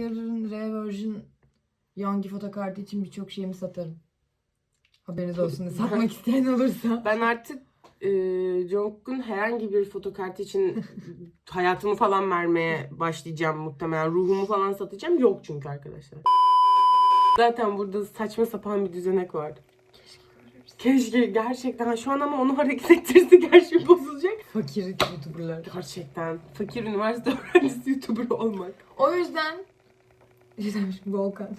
yarın reversion Yangi fotokartı için birçok şeyimi satarım. Haberiniz olsun. Satmak isteyen olursa. Ben artık e, Jungkook'un herhangi bir fotokartı için hayatımı falan vermeye başlayacağım muhtemelen. Ruhumu falan satacağım. Yok çünkü arkadaşlar. Zaten burada saçma sapan bir düzenek var. Keşke gerçekten şu an ama onu hareket ettirsek her şey bozulacak. Fakir youtuberlar. Gerçekten fakir üniversite öğrencisi YouTuber olmak. O yüzden güzelmiş Volkan.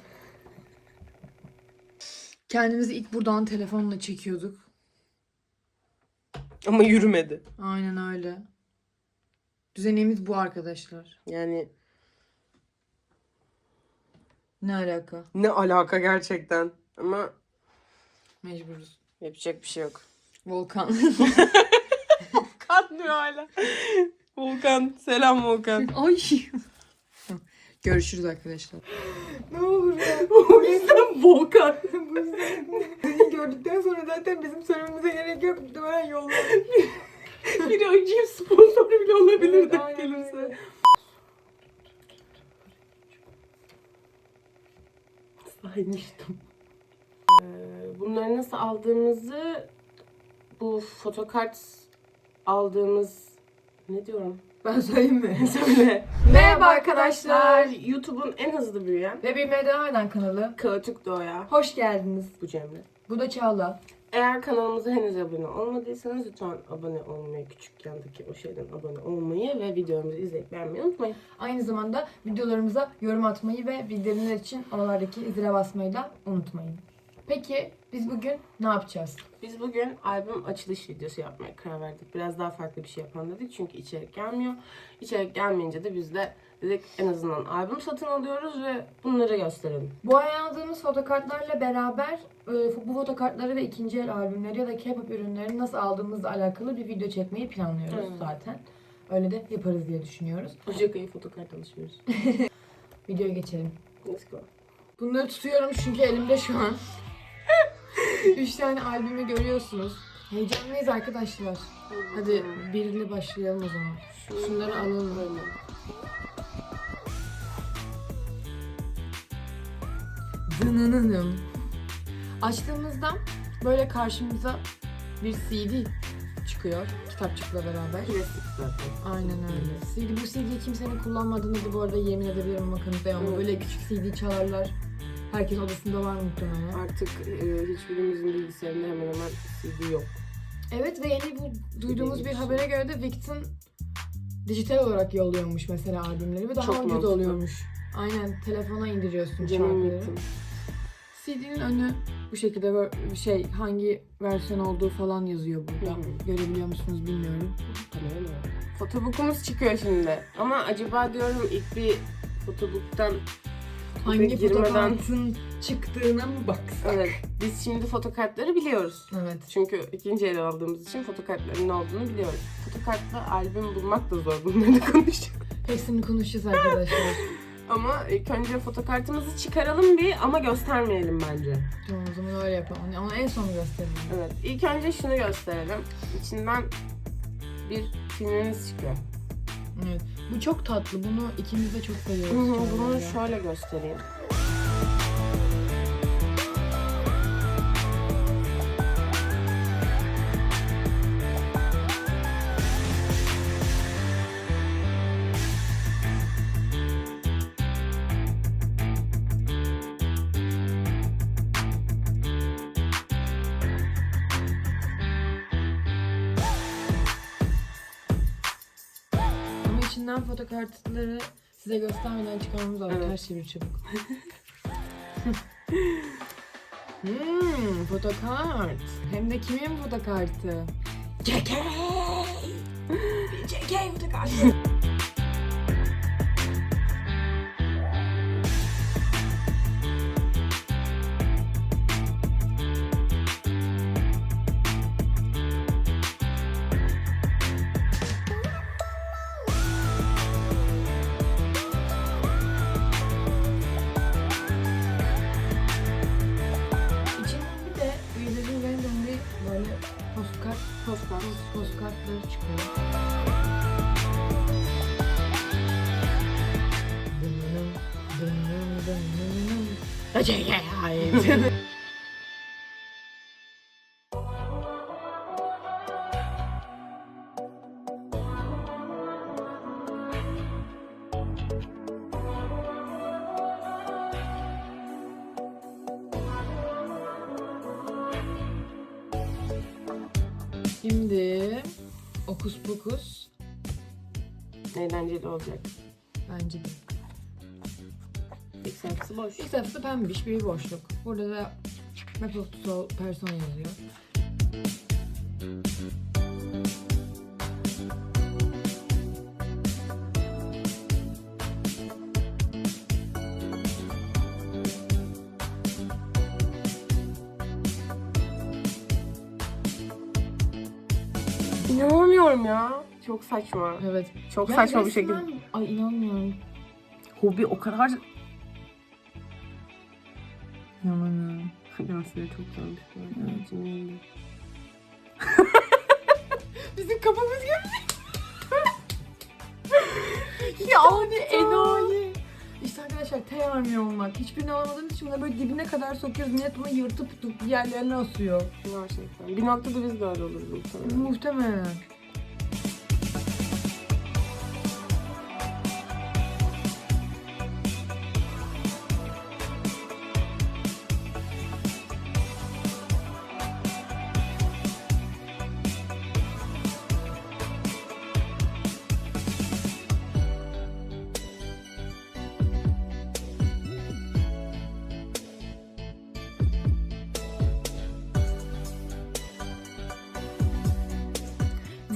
Kendimizi ilk buradan telefonla çekiyorduk. Ama yürümedi. Aynen öyle. Düzenimiz bu arkadaşlar. Yani Ne alaka? ne alaka gerçekten. Ama Mecburuz. yapacak bir şey yok. Volkan. Volkan diyor hala. Volkan. Selam Volkan. Ay. Görüşürüz arkadaşlar. Ne olur ya. o yüzden Volkan. Seni gördükten sonra zaten bizim söylememize gerek yok. Muhtemelen yollar. Bir acıyım sponsoru bile olabilir de aynen gelirse. öyle. Saymıştım. Ee, bunları nasıl aldığımızı bu fotokart aldığımız ne diyorum? Ben söyleyeyim mi? Söyle. Merhaba arkadaşlar. YouTube'un en hızlı büyüyen Ve bir devam eden kanalı. Kaotik Doğa'ya Hoş geldiniz. bu Cemre. Bu da Çağla. Eğer kanalımıza henüz abone olmadıysanız lütfen abone olmayı, küçük yandaki o şeyden abone olmayı ve videomuzu izleyip beğenmeyi unutmayın. Aynı zamanda videolarımıza yorum atmayı ve bildirimler için oralardaki zile basmayı da unutmayın. Peki biz bugün ne yapacağız? Biz bugün albüm açılış videosu yapmaya karar verdik. Biraz daha farklı bir şey yapalım dedik çünkü içerik gelmiyor. İçerik gelmeyince de biz de dedik en azından albüm satın alıyoruz ve bunları gösterelim. Bu ay aldığımız fotokartlarla beraber e, bu fotokartları ve ikinci el albümleri ya da K-pop ürünlerini nasıl aldığımızla alakalı bir video çekmeyi planlıyoruz Evet. zaten. Öyle de yaparız diye düşünüyoruz. Ocak ayı fotokart alışveriş. Videoya geçelim. Let's go. Bunları tutuyorum çünkü elimde şu an. Üç tane albümü görüyorsunuz. Heyecanlıyız arkadaşlar. Hadi biriyle başlayalım o zaman. Şunları alalım. Dınınınım. Açtığımızda böyle karşımıza bir CD çıkıyor. Kitapçıkla beraber. Klasik zaten. Aynen öyle. CD, bu CD'yi kimsenin kullanmadığını da bu arada yemin edebilirim ama kanıtlayamam. Evet. Böyle küçük CD çalarlar. Herkes odasında var muhtemelen. Artık e, hiçbirimizin bilgisayarında hemen hemen CD yok. Evet ve yeni bu duyduğumuz bir Değilmiş. habere göre de Victon dijital olarak yolluyormuş mesela albümleri ve daha Çok ucuz mantıklı. oluyormuş. Aynen telefona indiriyorsun Canım şarkıları. CD'nin önü bu şekilde böyle şey hangi versiyon olduğu falan yazıyor burada. Hı hı. Görebiliyor musunuz bilmiyorum. Fotobook'umuz çıkıyor şimdi. Ama acaba diyorum ilk bir fotobook'tan Hangi girmeden- fotokartın çıktığına mı baksak? Evet. Biz şimdi fotokartları biliyoruz. Evet. Çünkü ikinci el aldığımız için fotokartların ne olduğunu biliyoruz. Fotokartla albüm bulmak da zor. Bunları da konuşacağız. Hepsini konuşacağız arkadaşlar. Ama ilk önce fotokartımızı çıkaralım bir ama göstermeyelim bence. tamam o zaman öyle yapalım. Onu en son gösterelim. Evet. İlk önce şunu gösterelim. İçinden bir filmimiz çıkıyor. Evet. Bu çok tatlı. Bunu ikimiz de çok seviyoruz. Bunu şöyle göstereyim. Fotokartları size göstermeden çıkarmamız lazım. Evet. Her şey bir çabuk. hmm, fotokart. Hem de kimin fotokartı? JK! JK fotokartı. Şimdi okus pokus Eğlenceli olacak. bence de. İlk sayfası boş. İlk sayfası pembiş bir boşluk. Burada da Map of the Soul Persona yazıyor. İnanamıyorum ya. Çok saçma. Evet. Çok Ya saçma bir resmen- şekilde. Ay inanmıyorum. Hobi o kadar... İnanamıyorum. Yansıya çok güzelmiş. bu arada. Evet. Cimriydi. Bizim kafamız gibi. ya abi enayi. İşte arkadaşlar T harmoni olmak. Hiçbirini alamadığımız için bunları böyle dibine kadar sokuyoruz. Millet bunu yırtıp yerlerine asıyor. Gerçekten. Bir noktada biz de öyle oluruz muhtemelen. Muhtemelen.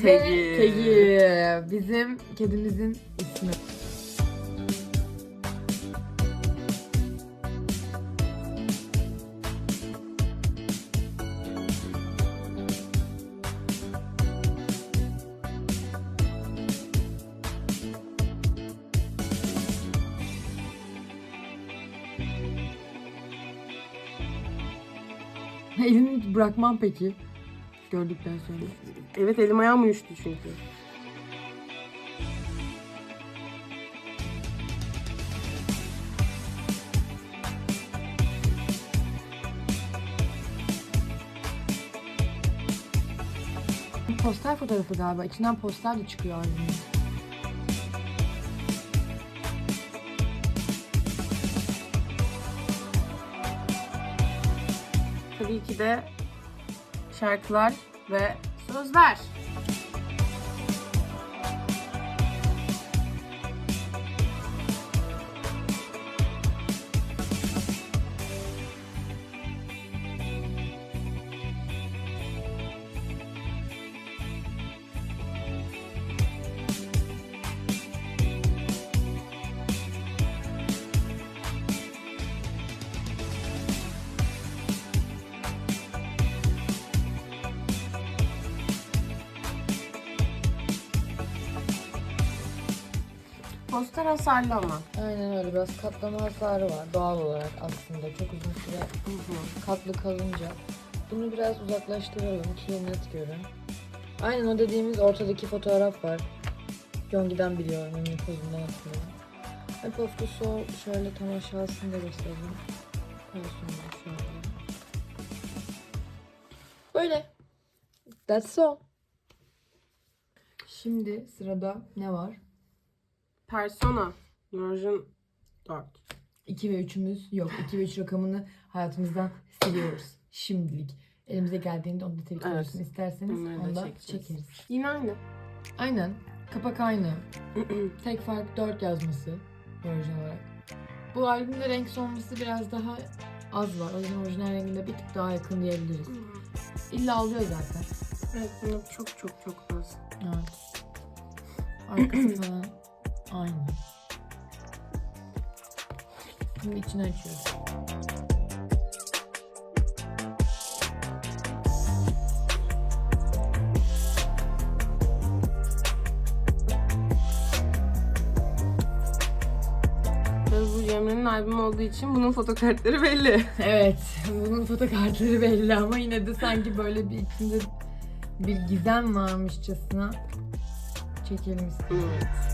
Tegi. Tegi. Bizim kedimizin ismi. Elini bırakmam peki. Gördükten sonra. Evet elim ayağım uyuştu çünkü. Poster fotoğrafı galiba. İçinden poster de çıkıyor albümün. Tabii ki de şarkılar ve sözler. Poster hasarlı ama. Aynen öyle. Biraz katlama hasarı var doğal olarak aslında. Çok uzun süre katlı kalınca. Bunu biraz uzaklaştıralım ki net görün. Aynen o dediğimiz ortadaki fotoğraf var. Yongi'den biliyorum. Emin pozundan hatırlıyorum. Map of the Soul şöyle tam aşağısını da göstereyim. Şöyle. Böyle. That's all. Şimdi sırada ne var? Persona version 4. 2 ve 3'ümüz yok. 2 ve 3 rakamını hayatımızdan siliyoruz. Şimdilik. Elimize geldiğinde onu da tabii Evet. evet. isterseniz Onları da onu da çekeceğiz. çekeriz. Yine aynı. Aynen. Kapak aynı. Tek fark 4 yazması orijinal olarak. Bu albümde renk sonrası biraz daha az var. O yüzden orijinal renginde bir tık daha yakın diyebiliriz. İlla alıyor zaten. evet bunu çok çok çok az. Evet. Arkası falan aynı. Şimdi içini açıyoruz. Bu Cemre'nin albümü olduğu için bunun fotokartları belli. Evet, bunun fotokartları belli ama yine de sanki böyle bir içinde bir gizem varmışçasına çekelim istedim. Evet.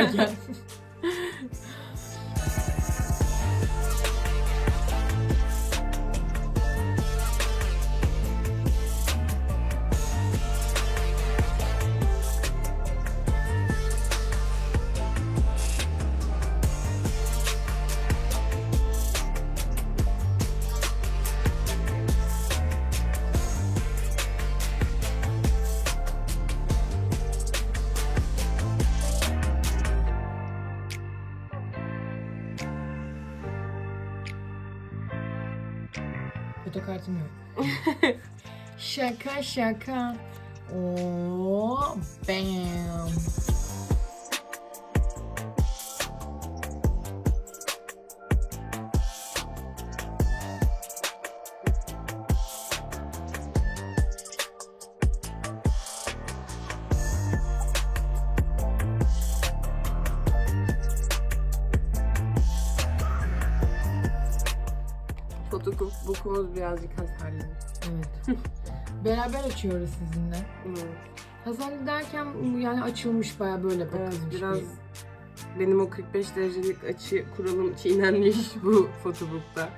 again. Yok. şaka şaka. Oo, bam. Fotokokumuz birazcık hasarlı. Evet. Beraber açıyoruz sizinle. Evet. Hasarlı derken yani açılmış baya böyle Evet, bakılmış biraz bir- benim o 45 derecelik açı kuralım çiğnenmiş bu fotobookta.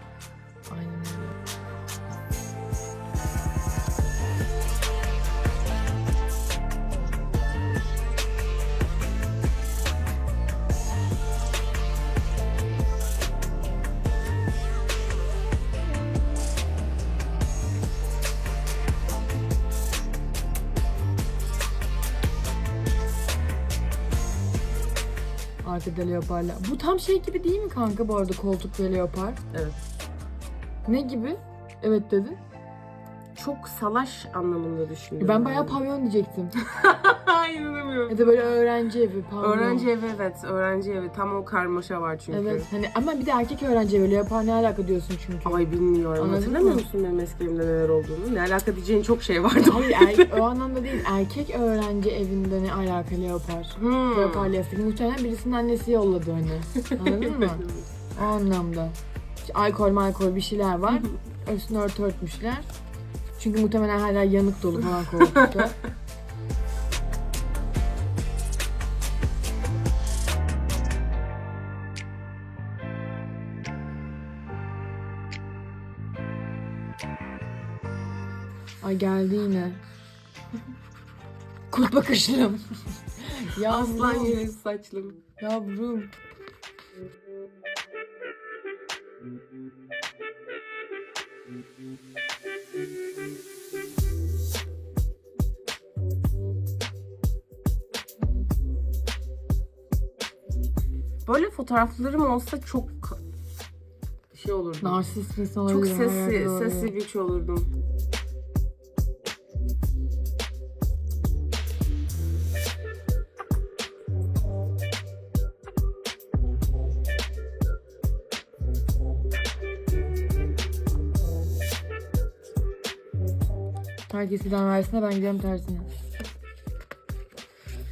Arkada leoparlar. Bu tam şey gibi değil mi kanka bu arada koltuk ve leopar? Evet. Ne gibi? Evet dedin. Çok salaş anlamında düşünüyorum. Ben bayağı pavyon diyecektim. İnanamıyorum. ya da böyle öğrenci evi, pavyon. Öğrenci evi evet, öğrenci evi. Tam o karmaşa var çünkü. Evet hani ama bir de erkek öğrenci evi leopar ne alaka diyorsun çünkü. Ay bilmiyorum. Anladın Hatırlamıyor mı? musun benim eski evimde neler olduğunu? Ne alaka diyeceğin çok şey vardı. Hayır er, o anlamda değil. Erkek öğrenci evinde ne alaka leopar? Hmm. Leopar lastik. Muhtemelen birisinin annesi yolladı onu. Anladın mı? O anlamda. İşte alkol malkol bir şeyler var. Üstüne örtü örtmüşler. Çünkü muhtemelen yer yanık dolu falan koltukta. Ay geldi yine. Kurt bakışlım. Aslan yeri saçlım. Yavrum. Böyle fotoğraflarım olsa çok şey olurdum. Narsist insan Çok olabilirim, sesli, olabilirim. sesli bir şey olurdum. Herkes fidan versine ben gidiyorum tersine.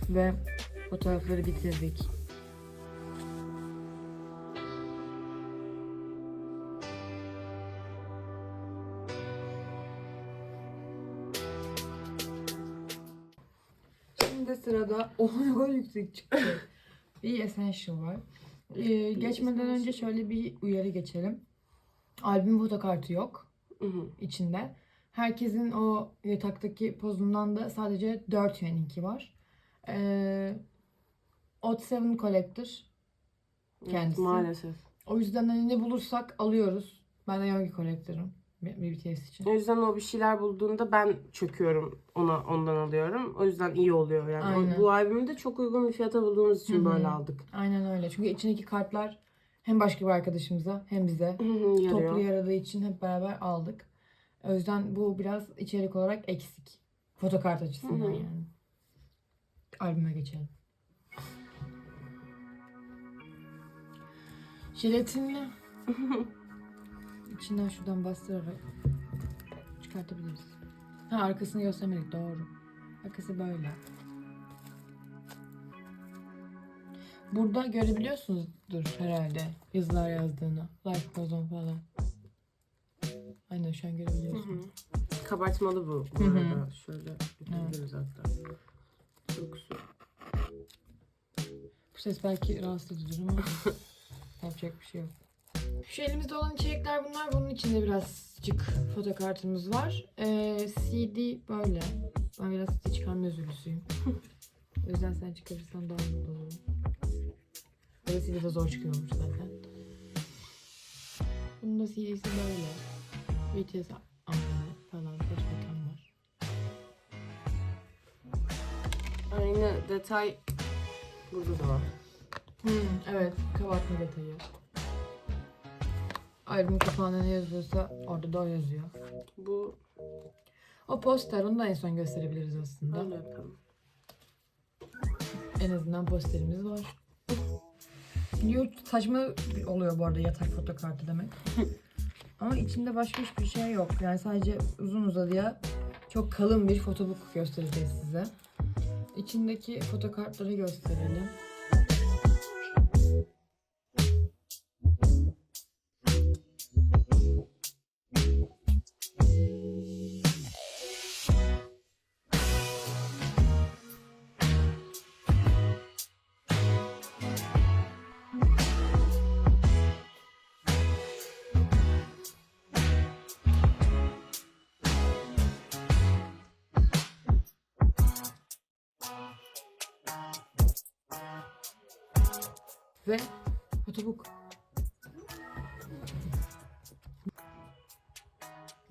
Ve fotoğrafları bitirdik. Oha ne kadar yüksek çıktı. bir essential var. Ee, geçmeden önce şöyle bir uyarı geçelim. Albüm fotokartı yok içinde. Herkesin o yataktaki pozundan da sadece 4 yönünki var. Ee, Odd Seven Collector. Evet, Kendisi. maalesef. O yüzden hani ne bulursak alıyoruz. Ben de Yogi Collector'ım. BTS için. O yüzden o bir şeyler bulduğunda ben çöküyorum ona ondan alıyorum. O yüzden iyi oluyor yani. Aynen. bu albümü de çok uygun bir fiyata bulduğumuz için Hı hı. böyle aldık. Aynen öyle. Çünkü içindeki kartlar hem başka bir arkadaşımıza hem bize toplu yaradığı için hep beraber aldık. O yüzden bu biraz içerik olarak eksik. Fotokart açısından Hı hı. yani. Albüme geçelim. Jelatinli. İçinden şuradan bastırarak çıkartabiliriz. Ha arkasını göstermedik doğru. Arkası böyle. Burada görebiliyorsunuzdur herhalde yazılar yazdığını. Life goes on falan. Aynen şu an Hı görebiliyorsunuz. hı. kabartmalı bu. bu Hı hı. Şöyle yapabiliriz hatta. Dokusu. Bu ses belki rahatsız edici ama yapacak bir şey yok. Şu elimizde olan içerikler bunlar. Bunun içinde birazcık fotokartımız var. Ee, CD böyle. Ben biraz CD çıkarma özürlüsüyüm. o yüzden sen çıkarırsan daha mutlu olurum. Böyle CD de zor çıkıyormuş zaten. Bunun da CD'si böyle. BTS aynı falan kaç mekan var. Aynı detay burada da var. Hmm, evet, kabartma detayı. Albüm kapağında ne yazıyorsa orada da o yazıyor. Bu O poster, onu da en son gösterebiliriz aslında. öyle yapalım. En azından posterimiz var. Yo, saçma oluyor bu arada yatak fotokartı demek. Ama içinde başka hiçbir şey yok. Yani sadece uzun uzadıya çok kalın bir fotobook göstereceğiz size. İçindeki fotokartları gösterelim.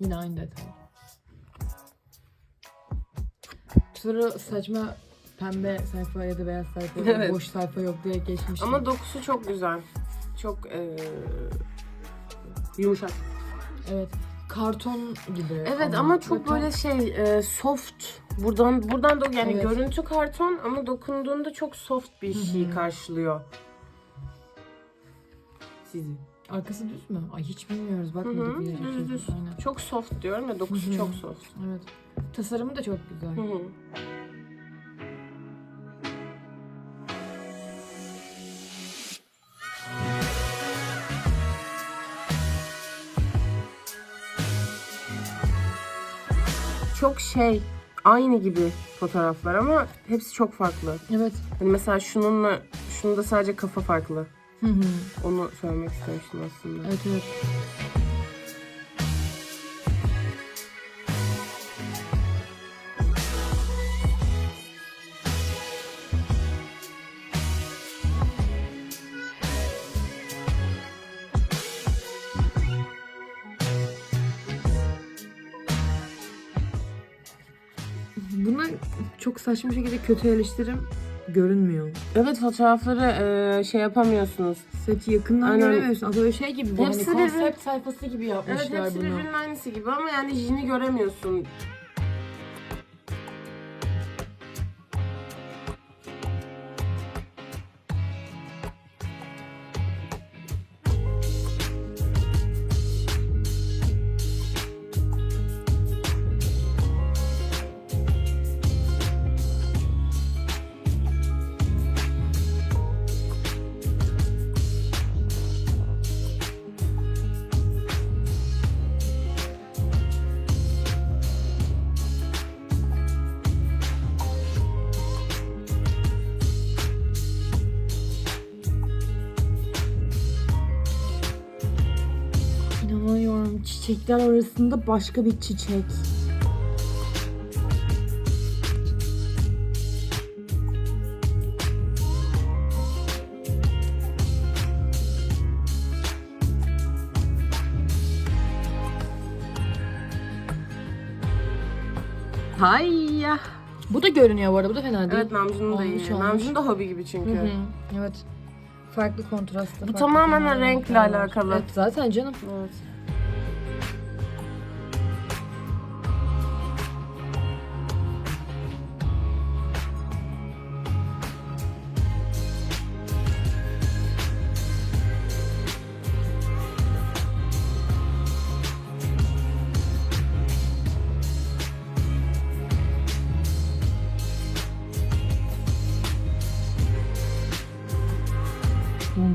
Yine aynı detay. Sonra saçma pembe sayfa ya da beyaz sayfa, Evet. boş sayfa yok diye geçmiştim. Ama dokusu çok güzel. Çok eee, yumuşak. evet, karton gibi. Evet ama çok böyle şey eee, soft. Buradan buradan da yani Evet. görüntü karton ama dokunduğunda çok soft bir şey karşılıyor. Sizi. Arkası düz mü? Ay hiç bilmiyoruz. Hı Bakmadık hı, bile. düz düz. Aynen. Çok soft diyorum ya dokusu Hı hı. çok soft. Evet. Tasarımı da çok güzel. Hı hı. Çok şey aynı gibi fotoğraflar ama hepsi çok farklı. Evet. Hani mesela şununla şunu da sadece kafa farklı. Hı hı. Onu söylemek istemiştim aslında. Evet evet. Buna çok saçma şekilde kötü eleştirim görünmüyor. Evet fotoğrafları eee, şey yapamıyorsunuz. Seti yakından Aynen. göremiyorsun. Aslında şey gibi bu. Hepsi hani konsept sayfası gibi Evet yapmışlar hepsi bunu. birbirinin aynısı gibi ama yani jini göremiyorsun. Çiçekler arasında başka bir çiçek. Hayya. Bu da görünüyor bu arada. Bu da fena değil. Evet Namjoon'un da iyi. Olmuş, olmuş. Namjoon da hobi gibi çünkü. Hı hı. Evet. Farklı kontrastlı. farklı tamamen tonlarda renkle renkler var. alakalı. Evet zaten canım. Evet.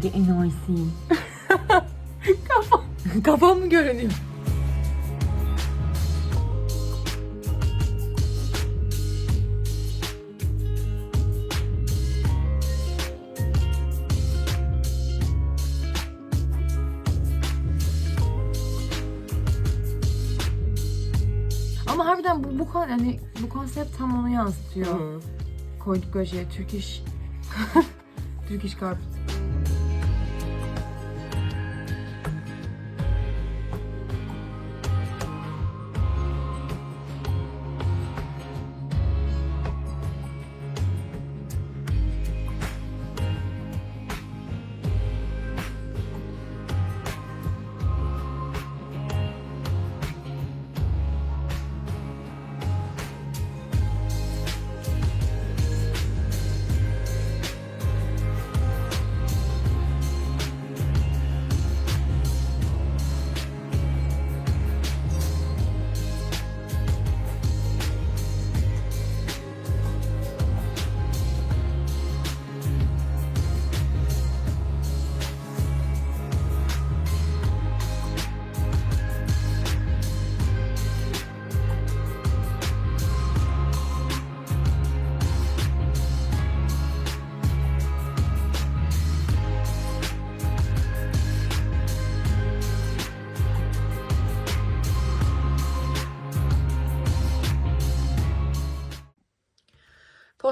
Hangi enerji? Kafam. Kafam mı görünüyor? Ama harbiden bu bu kon- hani bu konsept tam onu yansıtıyor. Koyduk köşeye Türk iş. Türk iş karpuz.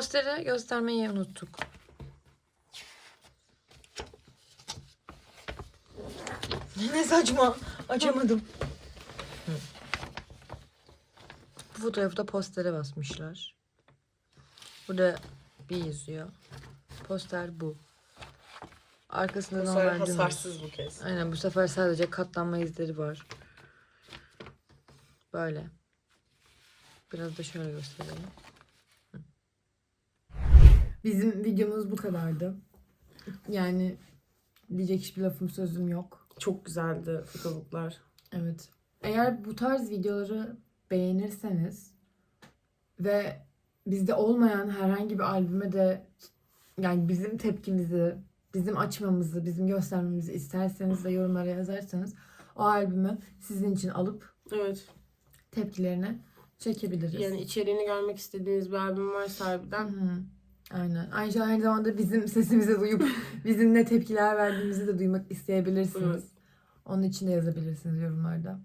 Posteri göstermeyi unuttuk. Ne saçma. Açamadım. Bu fotoğrafı da postere basmışlar. Burada bir yazıyor. Poster bu. Arkasında Bu normal sefer dümdüz. hasarsız bu kez. Aynen bu sefer sadece katlanma izleri var. Böyle. Biraz da şöyle gösterelim. Bizim videomuz bu kadardı. Yani diyecek hiçbir lafım sözüm yok. Çok güzeldi fotoğraflar. Evet. Eğer bu tarz videoları beğenirseniz ve bizde olmayan herhangi bir albüme de yani bizim tepkimizi, bizim açmamızı, bizim göstermemizi isterseniz ve yorumlara yazarsanız o albümü sizin için alıp Evet. tepkilerini çekebiliriz. Yani içeriğini görmek istediğiniz bir albüm varsa harbiden hı. Aynen. Aynı aynı zamanda bizim sesimizi duyup bizim ne tepkiler verdiğimizi de duymak isteyebilirsiniz. Evet. Onun için de yazabilirsiniz yorumlarda.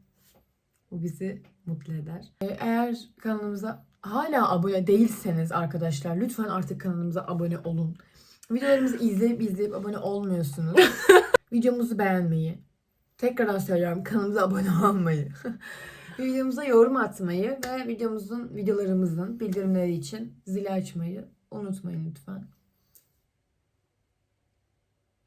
Bu bizi mutlu eder. Ee, Eğer kanalımıza hala abone değilseniz arkadaşlar lütfen artık kanalımıza abone olun. Videolarımızı izleyip izleyip abone olmuyorsunuz. Videomuzu beğenmeyi, tekrardan söylüyorum kanalımıza abone olmayı, videomuza yorum atmayı ve videomuzun videolarımızın bildirimleri için zili açmayı unutmayın lütfen.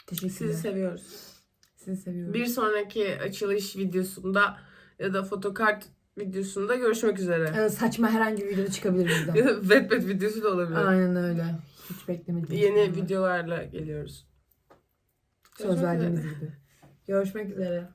Teşekkürler. sizi seviyoruz. Sizi seviyorum. Bir sonraki açılış videosunda ya da fotokart videosunda görüşmek üzere. Evet, saçma herhangi bir videoda çıkabilir bizden. Ya da Wattpad videosu da olabilir. Aynen öyle. Hiç beklemedim. Yeni videolarla geliyoruz. Söz Görüşmek verdiğimiz üzere. gibi. Görüşmek üzere.